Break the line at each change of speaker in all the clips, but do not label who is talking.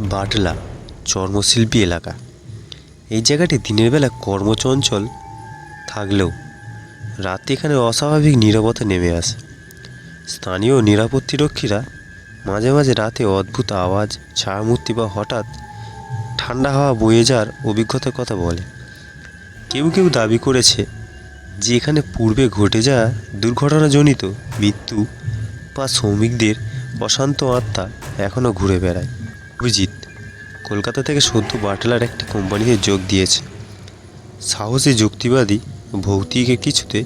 বাটলা, চর্মশিল্পী এলাকা। এই জায়গাটি দিনের বেলা কর্মচঞ্চল থাকলেও রাতে এখানে অস্বাভাবিক নীরবতা নেমে আসে। স্থানীয় নিরাপত্তিরক্ষীরা মাঝে মাঝে রাতে অদ্ভুত আওয়াজ, ছায়ামূর্তি বা হঠাৎ ঠান্ডা হাওয়া বয়ে যাওয়ার অভিজ্ঞতার কথা বলে। কেউ কেউ দাবি করেছে যে এখানে পূর্বে ঘটে যাওয়া দুর্ঘটনাজনিত মৃত্যু বা শ্রমিকদের অশান্ত আত্মা এখনও ঘুরে বেড়ায়। অভিজিৎ কলকাতা থেকে সদ্য বাটলার একটি কোম্পানিতে যোগ দিয়েছে। সাহসী, যুক্তিবাদী, ভৌতিকে কিছুতে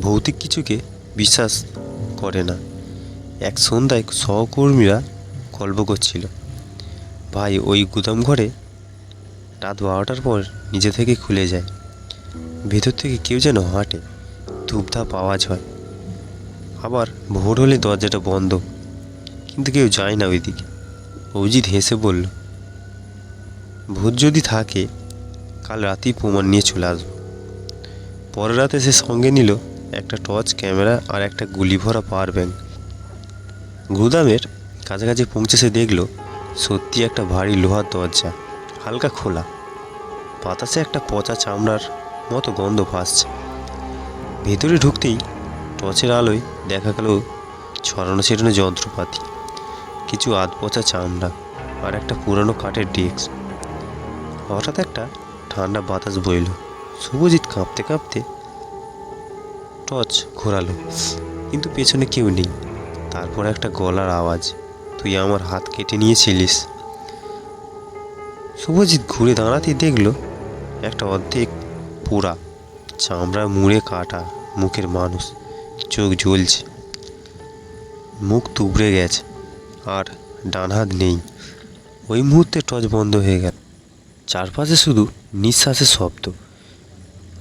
ভৌতিক কিছুকে বিশ্বাস করে না। এক সন্ধ্যায় সহকর্মীরা গল্প করছিল। ভাই, ওই গুদাম ঘরে রাত বারোটার পর নিজে থেকে খুলে যায়। ভেতর থেকে কেউ যেন হাঁটে, ধূপধাপ আওয়াজ হয়। আবার ভোর হলে দরজাটা বন্ধ। কিন্তু কেউ যায় না ওইদিকে। অভিজিৎ হেসে বলল, ভূত যদি থাকে, কাল রাতেই প্রমাণ নিয়ে চলে আসব। পরের রাতে সে সঙ্গে নিল একটা টর্চ ক্যামেরা আর একটা গুলি ভরা পাওয়ার ব্যাংক। গুদামের কাছাকাছি পৌঁছে সে দেখল, সত্যি একটা ভারী লোহার দরজা, হালকা খোলা। বাতাসে একটা পচা চামড়ার মতো গন্ধ ভাসছে। ভেতরে ঢুকতেই টর্চের আলোয় দেখা গেল ছড়ানো ছিটানো যন্ত্রপাতি। কিছু আধ পচা চামড়া আর একটা পুরানো কাঠের ডেস্ক। হঠাৎ একটা ঠান্ডা বাতাস বইল। শুভজিৎ কাঁপতে কাঁপতে টর্চ ঘোরালো। কিন্তু পেছনে কেউ নেই। তারপর একটা গলার আওয়াজ, তুই আমার হাত কেটে নিয়েছিলিস। শুভজিৎ ঘুরে দাঁড়াতেই দেখল একটা অর্ধেক পোড়া চামড়া মুড়ে কাটা মুখের মানুষ। চোখ জ্বলছে। মুখ তুবড়ে গেছে। আর ডান হাত নেই। ওই মুহূর্তে টর্চ বন্ধ হয়ে গেল। চারপাশে শুধু নিঃশ্বাসের শব্দ।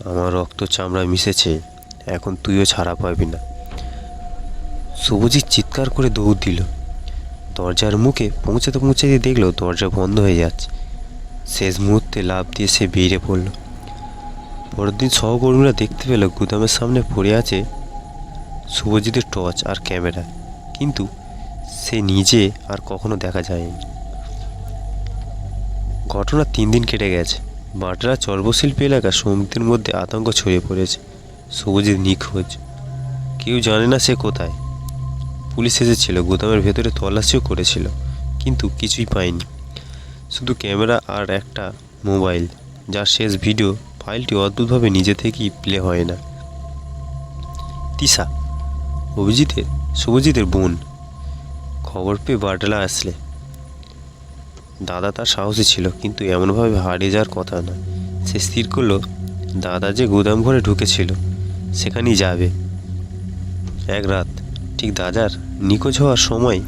আমার রক্ত চামড়া মিশেছে। এখন তুইও ছাড়া পাবি না। শুভজিৎ চিৎকার করে দৌড় দিল। দরজার মুখে পৌঁছাতে পৌঁছাতে দেখল দরজা বন্ধ হয়ে যাচ্ছে। শেষ মুহূর্তে লাভ দিয়ে সে বেরিয়ে পড়ল। পরের দিন সহকর্মীরা দেখতে পেল গুদামের সামনে পড়ে আছে শুভজিতের টর্চ আর ক্যামেরা। কিন্তু সে নিজে আর কখনো দেখা যায়নি। ঘটনা তিন দিন কেটে গেছে। বাটরা চর্বশিল্পী এলাকা শ্রমিকদের মধ্যে আতঙ্ক ছড়িয়ে পড়েছে। শুভজিৎ নিখোঁজ। কেউ জানে না সে কোথায়। পুলিশ এসেছিল, গুদামের ভেতরে তল্লাশিও করেছিল, কিন্তু কিছুই পায়নি। শুধু ক্যামেরা আর একটা মোবাইল, যার শেষ ভিডিও ফাইলটি অদ্ভুতভাবে নিজে থেকেই প্লে হয় না। তিশা, অভিজিতের, শুভজিতের বোন। খবর পেয়ে বাটলা আসলে। দাদা তার সাহসী ছিল, কিন্তু এমনভাবে হারিয়ে যাওয়ার কথা না। সে স্থির করল, দাদা যে গুদাম ঘরে ঢুকেছিল, সেখানেই যাবে। এক রাত, ঠিক দাদার নিখোঁজ হওয়ার সময়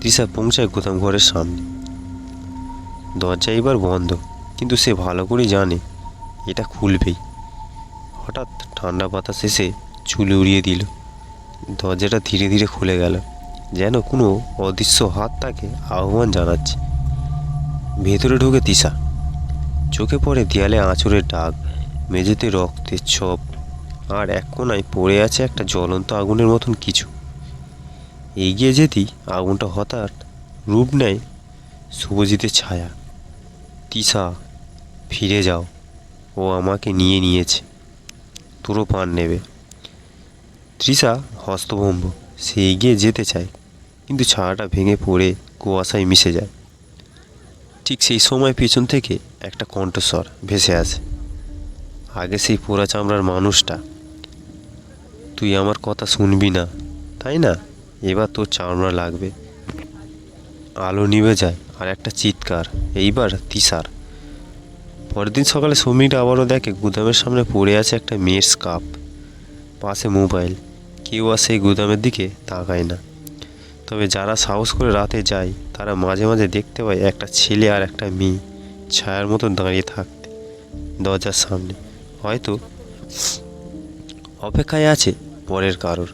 তৃষা পৌঁছায় গুদাম ঘরের সামনে। দরজা এবার বন্ধ, কিন্তু সে ভালো করে জানে, এটা খুলবেই। হঠাৎ ঠান্ডা বাতাস এসে চুল উড়িয়ে দিল। দরজাটা ধীরে ধীরে খুলে গেল। যেন কোনো অদৃশ্য হাত তাকে আহ্বান জানাচ্ছে। ভেতরে ঢুকে তিশা। চোখে পড়ে দেয়ালে আঁচড়ের ডাক মেঝেতে রক্তের ছপ আর এক কোনায় পড়ে আছে একটা জ্বলন্ত আগুনের মতন কিছু। এগিয়ে যেতেই আগুনটা হঠাৎ রূপ নেয় শুভজিতের ছায়া। তিশা, ফিরে যাও। ও আমাকে নিয়ে নিয়েছে। তোরও পান নেবে। তৃষা হস্তভম্ব। সে এগিয়ে যেতে চায়, কিন্তু ছায়াটা ভেঙে পড়ে কুয়াশায় মিশে যায়। ঠিক সেই সময় পেছন থেকে একটা কণ্ঠস্বর ভেসে আসে। আগে সেই পোড়া চামড়ার মানুষটা, তুই আমার কথা শুনবি না, তাই না? এবার তোর চামড়া লাগবে। আলো নিভে যায় আর একটা চিৎকার, এইবার তিসার। পরের দিন সকালে শ্রমিকরা আবারও দেখে গুদামের সামনে পড়ে আছে একটা মেয়ের স্কাপ পাশে মোবাইল। কেউ আর সেই গুদামের দিকে তাকায় না। তবে যারা সাহস করে রাতে যায়, তারা মাঝে মাঝে দেখতে পায় একটা ছেলে আর একটা মেয়ে ছায়ার মতো দাঁড়িয়ে থাকতে দরজার সামনে। হয়তো অপেক্ষায় আছে পরের কারোর।